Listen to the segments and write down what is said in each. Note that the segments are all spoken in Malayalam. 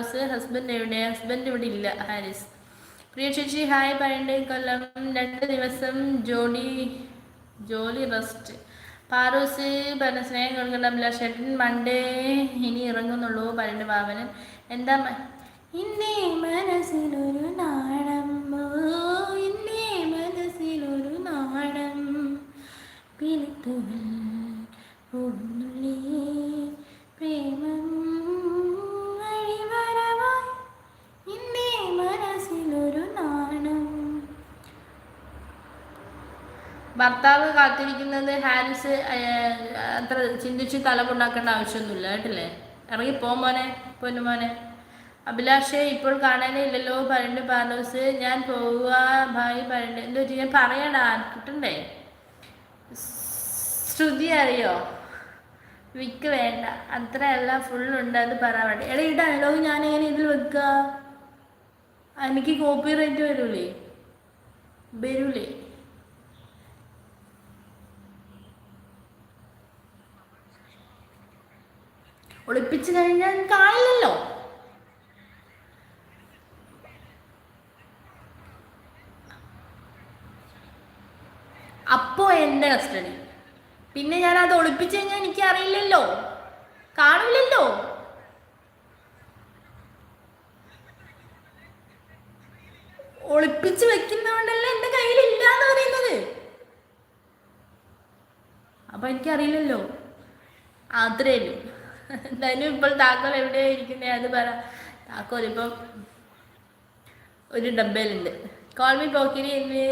പാറൂസ് ഹസ്ബൻഡ് എവിടെ? ഹസ്ബൻഡ് ഇവിടെ ഇല്ല ഹാരിസ്. പ്രിയ ചേച്ചി ഹായ് പറയണ്ടേ? കൊല്ലം രണ്ട് ദിവസം ജോലി ജോലി റെസ്റ്റ്. പാറൂസ് പറഞ്ഞ സ്നേഹം കൊടുക്കണ്ട അഭിലാഷേട്ടൻ മൺഡേ ഇനി ഇറങ്ങുന്നുള്ളൂ പറയണ്ട ഭാവനൻ എന്താ ഇന്നേ മനസ്സിലൊരു നാണം. ഭർത്താവ് കാത്തിരിക്കുന്നത് ഹാരിസ് അത്ര ചിന്തിച്ച് തലമുണ്ടാക്കേണ്ട ആവശ്യമൊന്നുമില്ല. കേട്ടില്ലേ? ഇറങ്ങി പോ മോനെ അഭിലാഷെ ഇപ്പോൾ കാണാനേ ഇല്ലല്ലോ പരണ്ട് പാർലോസ് ഞാൻ പോവുക ഭായി പരണ്ട്. എന്തോ ഞാൻ പറയടാ കിട്ടണ്ടേ? ശ്രുതി അറിയോ? വിക്ക് വേണ്ട. അത്രയല്ല ഫുള്ളുണ്ട് അത് പറയാൻ വേണ്ട എടാ ഈ ഡയലോഗ് ഞാൻ എങ്ങനെ ഇതിൽ വെക്കുക എനിക്ക് കോപ്പി റൈറ്റ് വരൂലേ? വരൂലേ? ഒളിപ്പിച്ചു കഴിഞ്ഞാൽ കാണില്ലല്ലോ. അപ്പോ എന്റെ കസ്റ്റഡി പിന്നെ ഞാൻ അത് ഒളിപ്പിച്ചു കഴിഞ്ഞാൽ എനിക്ക് അറിയില്ലല്ലോ കാണില്ലല്ലോ. ഒളിപ്പിച്ച് വെക്കുന്നതുകൊണ്ടല്ല എന്റെ കയ്യിലില്ല എന്ന് പറയുന്നത്. അപ്പൊ എനിക്കറിയില്ലല്ലോ. അത്രേ ഉള്ളൂ എന്തായാലും ഇപ്പോൾ താക്കോൽ എവിടെയാണ് ഇരിക്കുന്നത് അത് പറ. താക്കോൽ ഇപ്പം ഒരു ഡബ്ബയിലുണ്ട്. കോൾമി പോക്കിരി എന്നെ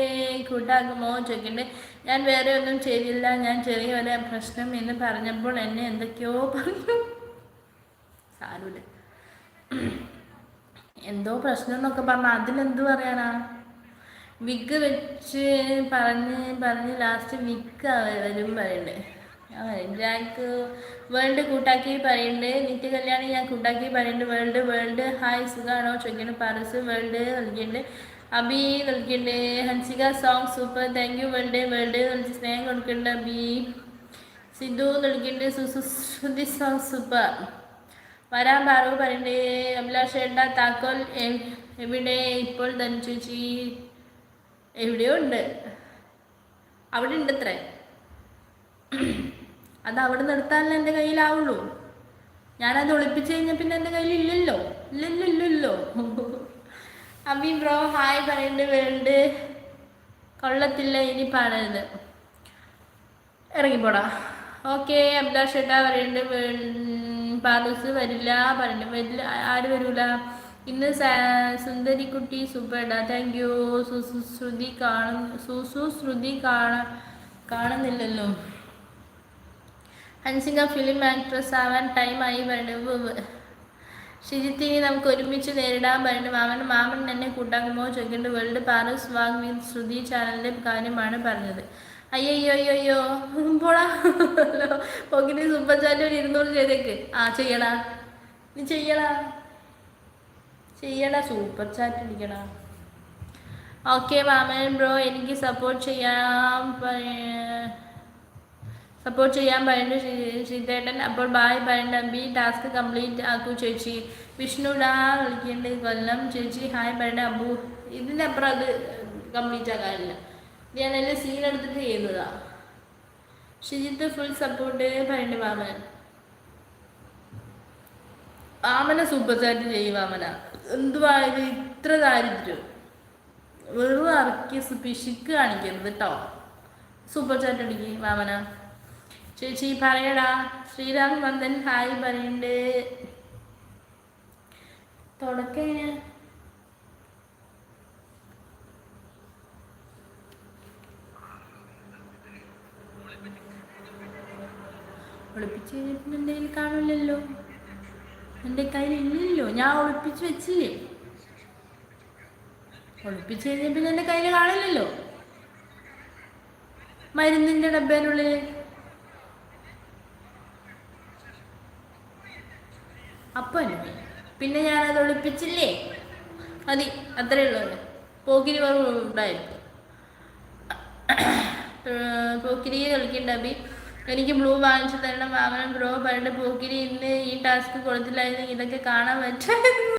കൂട്ടാക്കുമോ ചോദിക്കണ്ട്. ഞാൻ വേറെ ഒന്നും ചെയ്തില്ല ഞാൻ ചെറിയ ഒരു പ്രശ്നം എന്ന് പറഞ്ഞപ്പോൾ എന്നെ എന്തൊക്കെയോ പറഞ്ഞു. സാരൂല എന്തോ പ്രശ്നം എന്നൊക്കെ പറഞ്ഞാൽ അതിനെന്ത് പറയാനാ? വിഗ് വെച്ച് പറഞ്ഞ് പറഞ്ഞ് ലാസ്റ്റ് വിഗ് വരും പറയണ്ടേ ജാക്ക് വേൾഡ് കൂട്ടാക്കി പറയുന്നുണ്ട്. നിത്യ കല്യാണി ഞാൻ കൂട്ടാക്കി പറയുന്നുണ്ട്. വേൾഡ് വേൾഡ് ഹായ് സുഖാണോ? ചോദിക്കുന്നുണ്ട്. പാറസ് വേൾഡ് നൽകിയിട്ടുണ്ട്. അബി നൽകിയിട്ടുണ്ട്. Hansika song super thank you world world നൽകി സ്നേഹം കൊടുക്കുന്നുണ്ട് അബി. സിദ്ധു നൽകിയിട്ടുണ്ട്. സുസുശ്രുതി സോങ് സൂപ്പർ വരാൻ പാറു പറയുന്നുണ്ട്. അഭിലാഷ് ഏട്ടാ താക്കോൽ എവിടെ? ഇപ്പോൾ തന്നെ ചേച്ചി എവിടെയോ ഉണ്ട് അവിടെ ഉണ്ട് അത്രേ. അത് അവിടെ നിർത്താനല്ലേ എന്റെ കയ്യിലാവുള്ളൂ. ഞാനത് ഒളിപ്പിച്ച് കഴിഞ്ഞാൽ പിന്നെ എന്റെ കയ്യിൽ ഇല്ലല്ലോ ഇല്ലല്ലോ. അമ്മി ബ്രോ ഹായ് പറയുന്നുണ്ട് വേണ്ട കൊള്ളത്തില്ല ഇനി പാടരുത് ഇറങ്ങിപ്പോടാ. ഓക്കെ അബ്ദാഷ് ഏട്ടാ പറയുന്നുണ്ട് പാലൂസ് വരില്ല പറയുന്നുണ്ട് വരില്ല ആര് വരൂല? ഇന്ന് സുന്ദരിക്കുട്ടി സൂപ്പർഡാ താങ്ക് യു സുസു ശ്രുതി കാണുന്നു സുസു ശ്രുതി കാണ കാണുന്നില്ലല്ലോ. ഹൻസിക ഫിലിം ആക്ട്രസ് ആവാൻ ടൈമായി പറഞ്ഞു ഷിജിത്തിനെ നമുക്ക് ഒരുമിച്ച് നേരിടാൻ പറഞ്ഞു മാമൻ മാമൻ എന്നെ കൂട്ടാക്കുമോ? ചോദിക്കേണ്ട വേൾഡ് പാറസ് വാങ് വിത്ത് ശ്രുതി ചാനലിന്റെ കാര്യമാണ് പറഞ്ഞത്. അയ്യോ അയ്യോ അയ്യോ പോടാ പോക്കിന് സൂപ്പർ ചാറ്റ് ഒരു ഇരുന്നൂറ് ചെയ്തേക്ക്. ആ ചെയ്യടാ. നീ ചെയ്യടാ. ചെയ്യടാ സൂപ്പർ ചാറ്റ് അടിക്കടാ ഓക്കെ മാമൻ ബ്രോ എനിക്ക് സപ്പോർട്ട് ചെയ്യാൻ സപ്പോർട്ട് ചെയ്യാൻ പറയുന്നു ശ്രീധേട്ടൻ അപ്പോൾ ബായ് പറയണ്ട ബി ടാസ്ക് കംപ്ലീറ്റ് ആക്കൂ ചേച്ചി. വിഷ്ണു ഡാ കളിക്കേണ്ട കൊല്ലം. ചേച്ചി ഹായ് പറയണ്ട അബു ഇതിന്റെ അപ്പുറം അത് കംപ്ലീറ്റ് ആക്കാനില്ല. ഞാൻ എല്ലാം സീൻ എടുത്തിട്ട് ചെയ്യുന്നതാ. ഷിജിത്ത് ഫുൾ സപ്പോർട്ട് പറയണ്ട വാമൻ വാമന സൂപ്പർ ചാറ്റ് ചെയ്യും വാമന എന്തുവാ ഇത്? ഇത്ര ദാരിദ്ര്യം. വെറും ഇറക്കി പിശുക്ക് കാണിക്കരുത് കേട്ടോ സൂപ്പർ ചാറ്റ് അടിക്ക് വാമന ചേച്ചി പറയടാ ശ്രീരാം വന്ദൻ ഹായ് പറയണ്ട്. തുടക്കം ഒളിപ്പിച്ച് കഴിഞ്ഞിട്ട് എന്റെ കയ്യിൽ കാണില്ലല്ലോ എന്റെ കയ്യിൽ ഇല്ലല്ലോ ഞാൻ ഒളിപ്പിച്ച് വെച്ചില്ലേ? ഒളിപ്പിച്ച് കഴിഞ്ഞ പിന്നെ എന്റെ കയ്യിൽ കാണില്ലല്ലോ? മരുന്നിന്റെ ഡബ്ബേനുള്ളിൽ അപ്പം പിന്നെ ഞാനത് ഒളിപ്പിച്ചില്ലേ? മതി അത്രേ ഉള്ളൂ പോക്കിരി ഉണ്ടായിരുന്നു. പോക്കിരി കളിക്കണ്ട അബി എനിക്ക് ബ്ലൂ വാങ്ങിച്ചു തരണം വാങ്ങണം ബ്രോ. പറഞ്ഞിട്ട് പോക്കിരി ഇന്ന് ഈ ടാസ്ക് കൊടുത്തില്ലായിരുന്നു ഇതൊക്കെ കാണാൻ പറ്റും